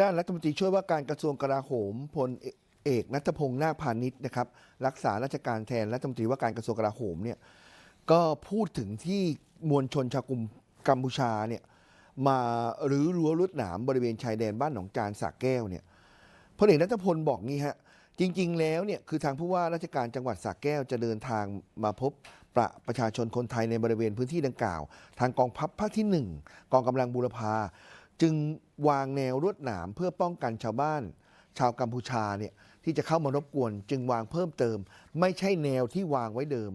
ด้านรัฐมนตรีช่วยว่าการกระทรวงกลาโหมพลเอกนัทพงษ์นาคพาณิชย์นะครับรักษาราชการแทนรัฐมนตรีว่าการกระทรวงกลาโหมเนี่ยก็พูดถึงที่มวลชนชาวกลุ่มกัมพูชาเนี่ยมารือรั้วลวดหนามบริเวณชายแดนบ้านหนองจานสระแก้วเนี่ยพลเอกนัทพลบอกงี้ฮะจริง ๆ แล้วเนี่ยคือทางผู้ว่าราชการจังหวัดสระแก้วจะเดินทางมาพบประประชาชนคนไทยในบริเวณพื้นที่ดังกล่าว ทางกองพับภาคที่หนึ่งกองกำลังบูรพา จึงวางแนวลวดหนามเพื่อป้องกันชาวบ้าน ชาวกัมพูชาเนี่ยที่จะเข้ามารบกวน จึงวางเพิ่มเติม ไม่ใช่แนวที่วางไว้เดิม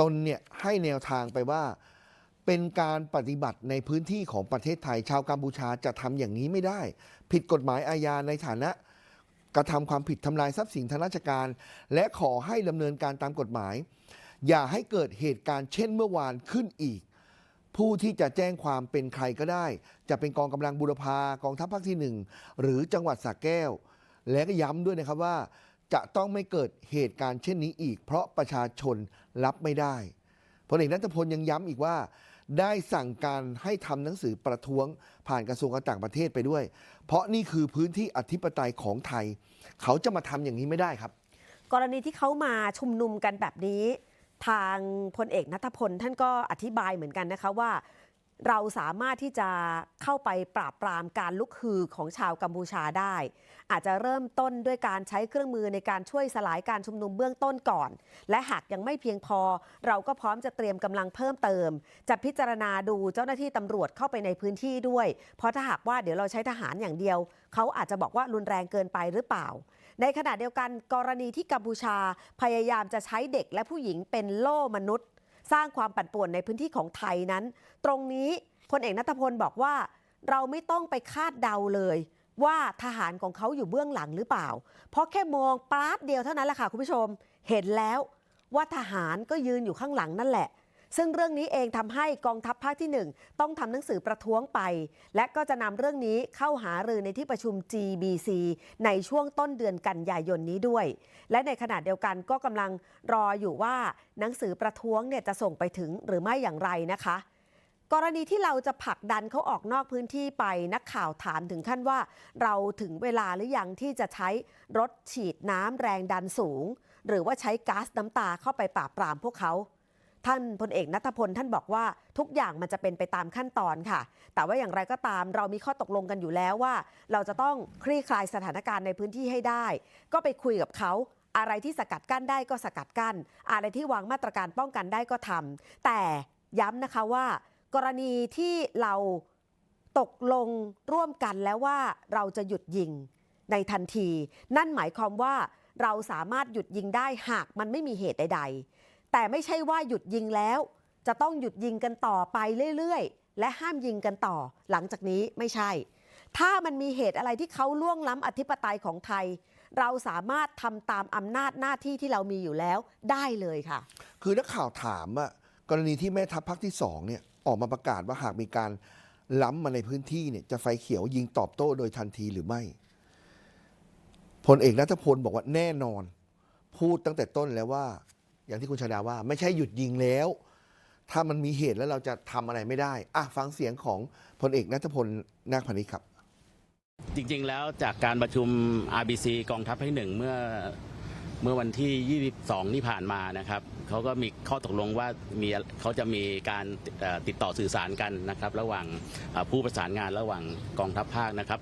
ตนเนี่ยให้แนวทางไปว่า เป็นการปฏิบัติในพื้นที่ของประเทศไทย ชาวกัมพูชาจะทำอย่างนี้ไม่ได้ ผิดกฎหมายอาญาในฐานะ กระทำความผิดทำลายทรัพย์สินทางราชการ และขอให้ดำเนินการตามกฎหมาย อย่าให้เกิดเหตุการณ์เช่นเมื่อวานขึ้นอีก ผู้ที่จะแจ้งความเป็นใครก็ได้ จะเป็นกองกำลังบุรพากองทัพภาคที่หนึ่งหรือจังหวัดสระแก้ว และก็ย้ำด้วยนะครับว่า จะต้องไม่เกิดเหตุการณ์เช่นนี้อีก เพราะประชาชนรับไม่ได้พลเอกนัทพลยังย้ำอีกว่า ได้สั่งการให้ทำหนังสือประท้วงผ่านกระทรวงการต่างประเทศไปด้วย เพราะนี่คือพื้นที่อธิปไตยของไทย เขาจะมาทำอย่างนี้ไม่ได้ครับ กรณีที่เขามาชุมนุมกันแบบนี้ ทางพลเอกนัทพลท่านก็อธิบายเหมือนกันนะคะว่า เราสามารถที่จะเข้าไปปราบปรามการลุกฮือของชาวกัมพูชาได้ อาจจะเริ่มต้นด้วยการใช้เครื่องมือในการช่วยสลายการชุมนุมเบื้องต้นก่อน และหากยังไม่เพียงพอ เราก็พร้อมจะเตรียมกำลังเพิ่มเติม จะพิจารณาดูเจ้าหน้าที่ตำรวจเข้าไปในพื้นที่ด้วย เพราะถ้าหากว่าเดี๋ยวเราใช้ทหารอย่างเดียว เขาอาจจะบอกว่ารุนแรงเกินไปหรือเปล่า ในขณะเดียวกันกรณีที่กัมพูชาพยายามจะใช้เด็กและผู้หญิงเป็นโล่มนุษย์ สร้างความปั่นป่วนในพื้นที่ของไทยนั้น ตรงนี้พลเอกนัทพลบอกว่า เราไม่ต้องไปคาดเดาเลย ว่าทหารของเขาอยู่เบื้องหลังหรือเปล่า เพราะแค่มองปาดเดียวเท่านั้นแหละค่ะคุณผู้ชม เห็นแล้วว่าทหารก็ยืนอยู่ข้างหลังนั่นแหละ ซึ่งเรื่องนี้เองทำให้กองทัพภาคที่ 1 ต้องทำหนังสือประท้วงไป และก็จะนำเรื่องนี้เข้าหารือในที่ประชุม GBC ในช่วงต้นเดือนกันยายนนี้ด้วย และในขณะเดียวกันก็กำลังรออยู่ว่าหนังสือประท้วงเนี่ยจะส่งไปถึงหรือไม่อย่างไรนะคะ กรณีที่เราจะผลักดันเขาออกนอกพื้นที่ไปนักข่าวถามถึงขั้นว่า เราถึงเวลาหรือยังที่จะใช้รถฉีดน้ำแรงดันสูง หรือว่าใช้ก๊าซน้ำตาเข้าไปปราบปรามพวกเขา ท่านพลเอกนัทพลท่านบอกว่าทุกอย่างมันจะเป็นไปตามขั้นตอนค่ะ แต่ว่าอย่างไรก็ตามเรามีข้อตกลงกันอยู่แล้วว่า เราจะต้องคลี่คลายสถานการณ์ในพื้นที่ให้ได้ ก็ไปคุยกับเขาอะไรที่สกัดกั้นได้ก็สกัดกั้น อะไรที่วางมาตรการป้องกันได้ก็ทำแต่ย้ำนะคะว่า กรณีที่เราตกลงร่วมกันแล้วว่าเราจะหยุดยิงในทันที นั่นหมายความว่าเราสามารถหยุดยิงได้หากมันไม่มีเหตุใด ๆ แต่ไม่ใช่ว่าหยุดยิงแล้ว จะต้องหยุดยิงกันต่อไปเรื่อยๆ และห้ามยิงกันต่อ หลังจากนี้ไม่ใช่ ถ้ามันมีเหตุอะไรที่เขาล่วงล้ำอธิปไตยของไทย เราสามารถทำตามอำนาจหน้าที่ที่เรามีอยู่แล้วได้เลยค่ะ คือนักข่าวถามว่ากรณีที่แม่ทัพภาคที่สองเนี่ยออกมาประกาศว่าหากมีการล้ำมาในพื้นที่เนี่ยจะไฟเขียวยิงตอบโต้โดยทันทีหรือไม่พลเอกนัทพลบอกว่าแน่นอน พูดตั้งแต่ต้นแล้วว่า อย่างที่คุณชาดาว่า ไม่ใช่หยุดยิงแล้ว ถ้ามันมีเหตุแล้วเราจะทำอะไรไม่ได้อะฟังเสียงของพลเอกนัทพลนาคพานิชครับ จริงๆแล้วจากการประชุม RBC กองทัพภาคที่หนึ่งเมื่อเมื่อวันที่ 22 ที่ผ่านมานะครับเขาก็มีข้อตกลงว่ามีเขาจะมีการติดต่อสื่อสารกันนะครับ ระหว่างผู้ประสานงานระหว่างกองทัพภาคนะครับ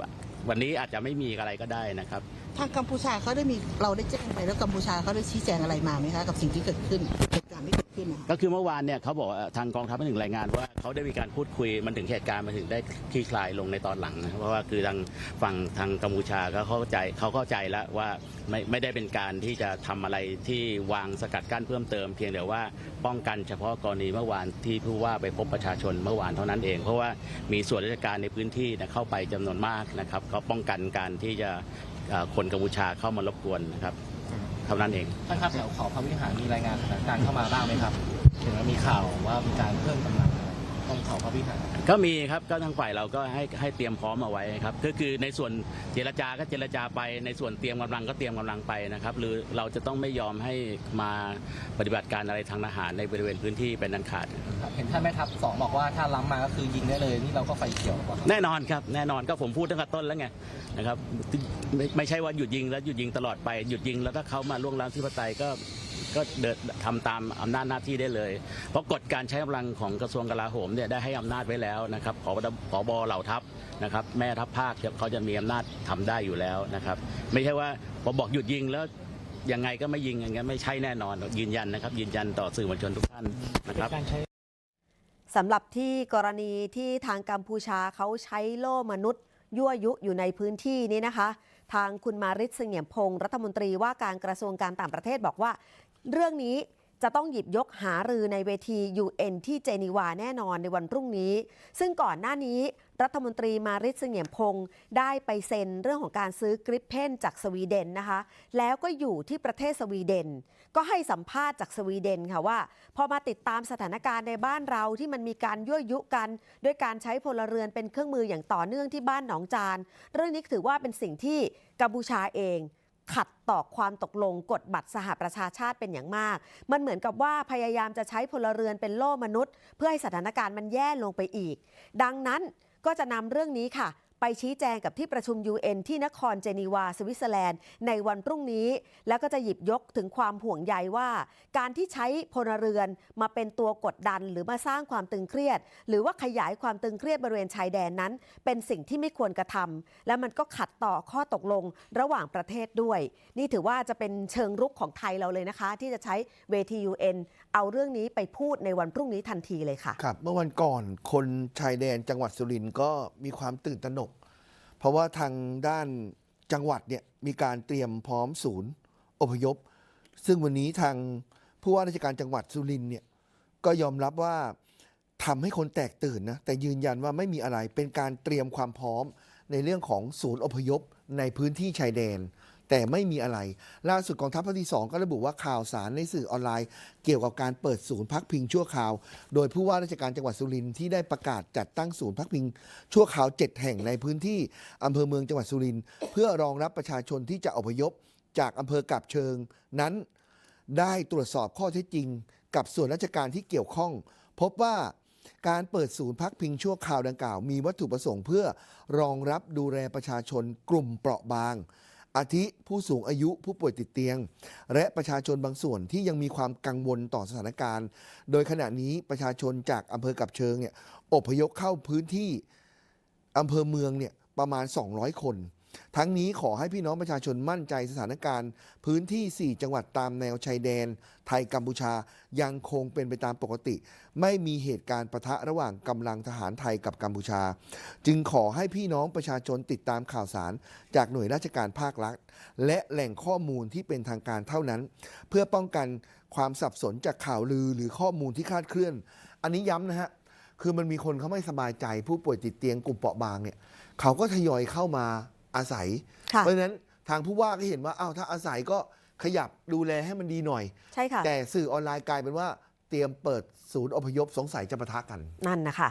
วันนี้อาจจะไม่มีอะไรก็ได้นะครับ ทางกัมพูชาเขาได้มีเราได้แจ้งไปแล้วกัมพูชาเขาได้ชี้แจงอะไรมาไหมคะกับสิ่งที่เกิดขึ้นเหตุการณ์ที่เกิด ขึ้นนะคะ ก็คือเมื่อวานเนี่ยเขาบอกว่าทางกองทัพภาคหนึ่งรายงานว่าเขาได้มีการพูดคุยมันถึงเหตุการณ์มันถึงได้คลี่คลายลงในตอนหลังนะครับเพราะว่าคือทางฝั่งทางกัมพูชาก็เข้าใจเขาเข้าใจแล้วว่าไม่ไม่ได้เป็นการที่จะทำอะไรที่วางสกัดกั้นเพิ่มเติม เพียงแต่ว่าป้องกันเฉพาะกรณีเมื่อวานที่ผู้ว่าไปพบประชาชนเมื่อวานเท่านั้นเอง เพราะว่ามีส่วนราชการในพื้นที่เนี่ยเข้าไปจำนวนมากนะครับก็ป้องกันการที่จะเอ่อคนกัมพูชาเข้ามารบกวนนะครับ เท่านั้นเอง ท่านครับแถวเขาพระวิหารมีรายงานสถานการณ์เข้ามาบ้างไหมครับ ถึงว่ามีข่าวว่ามีการเพิ่มกำลัง อะไรตรงเขาพระวิหารก็มีครับก็ทางฝ่ายเราก็ให้ให้เตรียมพร้อมเอาไว้ครับก็คือในส่วนเจรจาก็เจรจาไปในส่วนเตรียมกำลังก็เตรียมกำลังไปนะครับ หรือเราจะต้องไม่ยอมให้มาปฏิบัติการอะไรทางทหารในบริเวณพื้นที่เป็นอันขาดครับเห็นท่านแม่ทัพสองบอกว่าถ้าล้ำมาก็คือยิงได้เลยนี่เราก็ไฟเขียวกว่าครับแน่นอนครับแน่นอนก็ผมพูดตั้งแต่ต้นแล้วไงนะครับไม่ไม่ใช่ว่าหยุดยิงแล้วหยุดยิงตลอดไปหยุดยิงแล้วถ้าเขามาล่วงล้ำที่ปไตยก็ ก็เดินทำตามอำนาจหน้าที่ได้เลย เพราะกฎการใช้กำลังของกระทรวงกลาโหมเนี่ยได้ให้อำนาจไว้แล้วนะครับผบผบเหล่าทัพนะครับ แม่ทัพภาคเขาจะมีอำนาจทำได้อยู่แล้วนะครับ ไม่ใช่ว่าพอบอกหยุดยิงแล้วยังไงก็ไม่ยิงอย่างเงี้ยไม่ใช่แน่นอนยืนยันนะครับ ยืนยันต่อสื่อมวลชนทุกท่านนะครับสำหรับที่กรณีที่ทางกัมพูชาเขาใช้โล่มนุษย์ ยั่วยุอยู่ในพื้นที่นี้นะคะ ทางคุณมาริศเสงี่ยมพงศ์รัฐมนตรีว่าการกระทรวงการต่างประเทศบอกว่า เรื่องนี้จะต้องหยิบยกหารือในเวที UN ที่เจนีวาแน่นอนในวันพรุ่งนี้ ซึ่งก่อนหน้านี้รัฐมนตรีมาริศเสงี่ยมพงศ์ได้ไปเซ็นเรื่องของการซื้อกริปเพนจากสวีเดนนะคะ แล้วก็อยู่ที่ประเทศสวีเดน ก็ให้สัมภาษณ์จากสวีเดนค่ะว่า พอมาติดตามสถานการณ์ในบ้านเราที่มันมีการยั่วยุกัน ด้วยการใช้พลเรือนเป็นเครื่องมืออย่างต่อเนื่องที่บ้านหนองจาน เรื่องนี้ถือว่าเป็นสิ่งที่กัมพูชาเอง ขัดต่อความตกลงกฎบัตรสหประชาชาติเป็นอย่างมาก มันเหมือนกับว่าพยายามจะใช้พลเรือนเป็นโล่มนุษย์ เพื่อให้สถานการณ์มันแย่ลงไปอีก ดังนั้นก็จะนำเรื่องนี้ค่ะ ไปชี้แจงกับที่ประชุม UN ที่นครเจนีวาสวิตเซอร์แลนด์ในวันพรุ่งนี้ แล้วก็จะหยิบยกถึงความห่วงใยว่า การที่ใช้พลเรือนมาเป็นตัวกดดันหรือมาสร้างความตึงเครียด หรือว่าขยายความตึงเครียดบริเวณชายแดนนั้น เป็นสิ่งที่ไม่ควรกระทำและมันก็ขัดต่อข้อตกลงระหว่างประเทศด้วย นี่ถือว่าจะเป็นเชิงรุกของไทยเราเลยนะคะ ที่จะใช้เวที UN เอาเรื่องนี้ไปพูดในวันพรุ่งนี้ทันทีเลยค่ะครับ เมื่อวันก่อนคนชายแดนจังหวัดสุรินทร์ก็มีความตื่นตระหนก เพราะว่าทางด้านจังหวัดเนี่ยมีการเตรียมพร้อมศูนย์อพยพ ซึ่งวันนี้ทางผู้ว่าราชการจังหวัดสุรินเนี่ยก็ยอมรับว่าทำให้คนแตกตื่นนะแต่ยืนยันว่าไม่มีอะไรเป็นการเตรียมความพร้อมในเรื่องของศูนย์อพยพในพื้นที่ชายแดน แต่ไม่มีอะไร ล่าสุดกองทัพภาคที่ 2 ก็ระบุว่าข่าวสารในสื่อออนไลน์ เกี่ยวกับการเปิดศูนย์พักพิงชั่วคราว โดยผู้ว่าราชการจังหวัดสุรินทร์ที่ได้ประกาศจัดตั้งศูนย์พักพิงชั่วคราว 7 แห่งในพื้นที่อำเภอเมืองจังหวัดสุรินทร์เพื่อรองรับประชาชนที่จะอพยพ จากอำเภอกาบเชิงนั้น ได้ตรวจสอบข้อเท็จจริง กับส่วนราชการที่เกี่ยวข้อง พบว่าการเปิดศูนย์พักพิงชั่วคราวดังกล่าว มีวัตถุประสงค์เพื่อรองรับดูแลประชาชนกลุ่มเปราะบาง อาทิผู้สูงอายุผู้ป่วยติดเตียง และประชาชนบางส่วนที่ยังมีความกังวลต่อสถานการณ์ โดยขณะนี้ประชาชนจากอำเภอกับเชิงเนี่ยอพยพเข้าพื้นที่อำเภอเมืองเนี่ยประมาณ 200 คน ทั้งนี้ขอให้พี่น้องประชาชนมั่นใจสถานการณ์ พื้นที่ 4 จังหวัดตามแนวชายแดน ไทยกัมพูชายังคงเป็นไปตามปกติ ไม่มีเหตุการณ์ปะทะระหว่างกำลังทหารไทยกับกัมพูชา จึงขอให้พี่น้องประชาชนติดตามข่าวสาร จากหน่วยราชการภาครัฐ และแหล่งข้อมูลที่เป็นทางการเท่านั้น เพื่อป้องกันความสับสนจากข่าวลือหรือข้อมูลที่คลาดเคลื่อน อันนี้ย้ำนะฮะคือมันมีคนเขาไม่สบายใจ ผู้ป่วยติดเตียงกลุ่มเปราะบางเนี่ยเขาก็ทยอยเข้ามา อาศัยค่ะเพราะฉะนั้นทางผู้ว่าก็เห็นว่าอ้าวถ้าอาศัยก็ขยับดูแลให้มันดีหน่อย ใช่ค่ะ แต่สื่อออนไลน์กลายเป็นว่าเตรียมเปิดศูนย์อพยพสงสัยจะปะทะกัน นั่นนะคะ